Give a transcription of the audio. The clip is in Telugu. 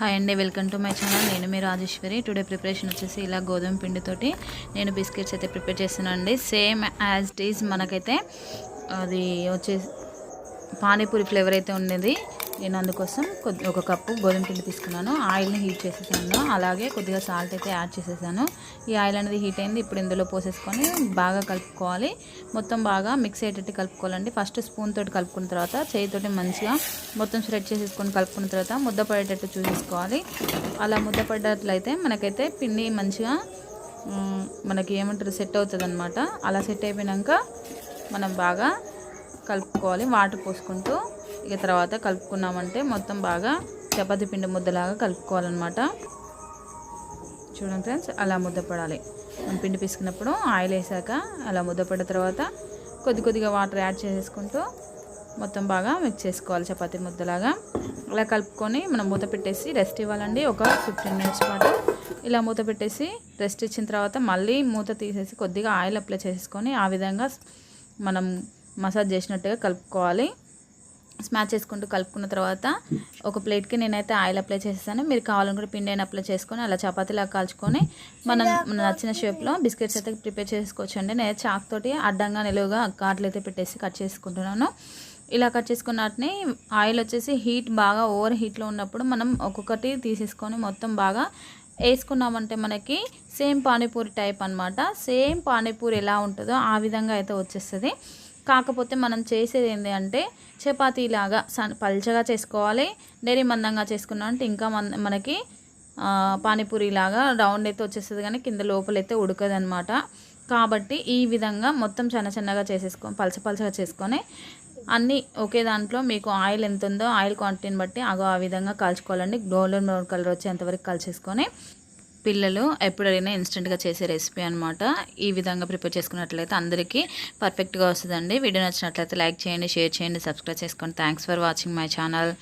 హాయ్ అండి వెల్కమ్ టు మై ఛానల్ నేను మీ రాజేశ్వరి. టుడే ప్రిపరేషన్ వచ్చేసి ఇలా గోధుమ పిండితోటి నేను బిస్కెట్స్ అయితే ప్రిపేర్ చేస్తున్నానండి. సేమ్ యాజ్ ఇట్ ఈజ్ మనకైతే అది వచ్చేసి పానీపూరి ఫ్లేవర్ అయితే ఉండేది. నేను అందుకోసం కొద్ది ఒక కప్పు గోధుమ పిండి తీసుకున్నాను. ఆయిల్ని హీట్ చేసేసాను. అలాగే కొద్దిగా సాల్ట్ అయితే యాడ్ చేసేసాను. ఈ ఆయిల్ అనేది హీట్ అయింది. ఇప్పుడు ఇందులో పోసేసుకొని బాగా కలుపుకోవాలి. మొత్తం బాగా మిక్స్ అయ్యేటట్టు కలుపుకోవాలండి. ఫస్ట్ స్పూన్ తోటి కలుపుకున్న తర్వాత చేయితోటి మంచిగా మొత్తం స్ప్రెడ్ చేసేసుకొని కలుపుకున్న తర్వాత ముద్ద పడేటట్టు చూసేసుకోవాలి. అలా ముద్ద పడ్డట్లయితే మనకైతే పిండి మంచిగా మనకి ఏమంటారు సెట్ అవుతుంది అనమాట అలా సెట్ అయిపోయినాక మనం బాగా కలుపుకోవాలి. వాటర్ పోసుకుంటూ ఇక తర్వాత కలుపుకున్నామంటే మొత్తం బాగా చపాతీ పిండి ముద్దలాగా కలుపుకోవాలన్నమాట. చూడండి ఫ్రెండ్స్ అలా ముద్దపడాలి మనం పిండి పిసుకున్నప్పుడు ఆయిల్ వేసాక అలా ముద్దపడిన తర్వాత కొద్ది కొద్దిగా వాటర్ యాడ్ చేసేసుకుంటూ మొత్తం బాగా మిక్స్ చేసుకోవాలి చపాతీ ముద్దలాగా. అలా కలుపుకొని మనం మూత పెట్టేసి రెస్ట్ ఇవ్వాలండి ఒక ఫిఫ్టీన్ మినిట్స్ పాటు. ఇలా మూత పెట్టేసి రెస్ట్ ఇచ్చిన తర్వాత మళ్ళీ మూత తీసేసి కొద్దిగా ఆయిల్ అప్లై చేసుకొని ఆ విధంగా మనం మసాజ్ చేసినట్టుగా కలుపుకోవాలి. స్మాచ్ చేసుకుంటూ కలుపుకున్న తర్వాత ఒక ప్లేట్కి నేనైతే ఆయిల్ అప్లై చేసేసాను. మీరు కావాలనుకుంటే పిండి అయినా అప్లై చేసుకొని అలా చపాతీలా కాల్చుకొని మనం నచ్చిన షేప్లో బిస్కెట్స్ అయితే ప్రిపేర్ చేసుకోవచ్చు అండి నేను చాక్ తోటి అడ్డంగా నిలువుగా అయితే పెట్టేసి కట్ చేసుకుంటున్నాను. ఇలా కట్ చేసుకున్న వాటిని ఆయిల్ వచ్చేసి హీట్ బాగా ఓవర్ హీట్లో ఉన్నప్పుడు మనం ఒక్కొక్కటి తీసేసుకొని మొత్తం బాగా వేసుకున్నామంటే మనకి సేమ్ పానీపూరి టైప్ అన్నమాట. సేమ్ పానీపూరి ఎలా ఉంటుందో ఆ విధంగా అయితే వచ్చేస్తుంది. కాకపోతే మనం చేసేది ఏంటి అంటే చపాతీలాగా సన్ పల్చగా చేసుకోవాలి డైరీ మందంగా చేసుకున్నాం అంటే ఇంకా మన మనకి పానీపూరిలాగా పానీపూరి లాగా రౌండ్ అయితే వచ్చేస్తుంది కానీ కింద లోపలైతే ఉడకదనమాట కాబట్టి ఈ విధంగా మొత్తం చిన్న చిన్నగా చేసేసుకో పలచ పలచగా చేసుకొని అన్నీ ఒకే దాంట్లో మీకు ఆయిల్ ఎంత ఉందో ఆయిల్ క్వాంటిటీని బట్టి అగో ఆ విధంగా కాల్చుకోవాలండి. గోల్డెన్ బ్రౌన్ కలర్ వచ్చేంతవరకు కాల్చేసుకొని పిల్లలు ఎప్పుడైనా ఇన్స్టెంట్గా చేసే రెసిపీ అనమాట ఈ విధంగా ప్రిపేర్ చేసుకున్నట్లయితే అందరికీ పర్ఫెక్ట్గా వస్తుందండి. వీడియో నచ్చినట్లయితే లైక్ చేయండి షేర్ చేయండి సబ్స్క్రైబ్ చేసుకోండి. Thanks for watching my channel